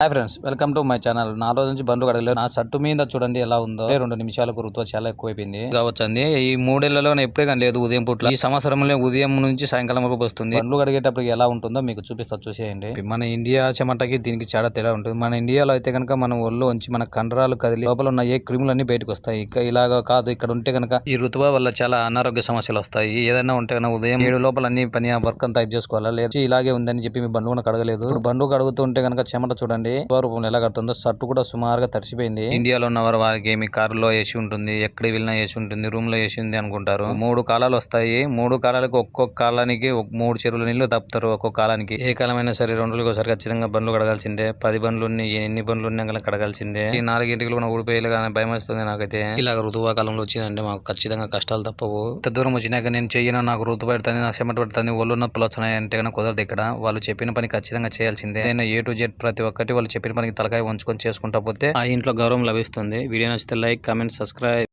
Hi friends welcome to my channel నా రోజు నుంచి బండ్లు కడగలేదు. నా షర్టు మీద చూడండి ఎలా ఉందో. రెండు నిమిషాలకు రుతువ చాలా ఎక్కువైపోయింది. కావచ్చండి. ఈ మూడేళ్ళలో ఎప్పుడే కానీ లేదు ఉదయం పూట ఈ సంవత్సరంలో ఉదయం నుంచి సాయంకాలం వరకు వస్తుంది. బండ్లు కడిగేటప్పుడు ఎలా ఉంటుందో మీకు చూపిస్తా చూసేయండి. మన ఇండియా చెమటకి దీనికి చాలా తేడా ఉంటుంది. మన ఇండియాలో అయితే కనుక మన ఒళ్ళు ఉంచి మన కండరాలు కదిలి లోపల ఉన్న ఏ క్రిములన్నీ బయటకు వస్తాయి. ఇలాగా ఇలాగ కాదు ఇక్కడ ఉంటే కనుక ఈ ఋతువ వల్ల చాలా అనారోగ్య సమస్యలు వస్తాయి. ఏదైనా ఉంటే కనుక ఉదయం ఏడు లోపల అన్ని పని వర్క్ అంతా టైప్ చేసుకోవాలా? లేదు ఇలాగే ఉందని చెప్పి మీ బండ్లు కూడా కడగలేదు. బండ్లు కడుగుతుంటే కనుక చెమట చూడండి. రూపంలో ఎలా కడుతుందో షర్ట్ కూడా సుమారుగా తడిసిపోయింది. ఇండియాలో ఉన్న వారు వారికి మీ కారులో ఏసీ ఉంటుంది ఎక్కడ వెళ్ళినా ఏసీ ఉంటుంది రూమ్లో ఏసీ ఉంది అనుకుంటారు. మూడు కాలాలు వస్తాయి. మూడు కాలాలకు ఒక్కొక్క కాలానికి మూడు చెరువుల నీళ్ళు తప్పుతారు ఒక్కొక్క కాలానికి. ఏ కాలమైనా సరే రెండు రోజులకు ఒకసారి ఖచ్చితంగా బండ్లు కడగాల్సిందే. పది బండ్లు ఉన్నాయి ఎన్ని బండ్లు ఉన్నా కడగాల్సిందే. ఈ నాలుగింటికి కూడా ఊడిపోయేలు కానీ భయం వస్తుంది నాకైతే. ఇలాగ ఋతువా కాలంలో వచ్చిందంటే మాకు ఖచ్చితంగా కష్టాలు తప్పవు. ఇంత దూరం వచ్చినాక నేను చెయ్యను నాకు ఋతు పెడుతుంది నాకు చెమట పెడుతుంది ఒళ్ళు నొప్పులు వస్తున్నాయి అంటే కుదరదు ఇక్కడ. వాళ్ళు చెప్పిన పని ఖచ్చితంగా చేయాల్సిందే. నేను ఏ టు జెడ్ ప్రతి ఒక్కటి వాళ్ళు చెప్పిన పనికి తలకాయ వంచుకొని చేసుకుంటా పోతే ఆ ఇంట్లో గౌరవం లభిస్తుంది. వీడియో నచ్చితే లైక్ కామెంట్ సబ్స్క్రైబ్.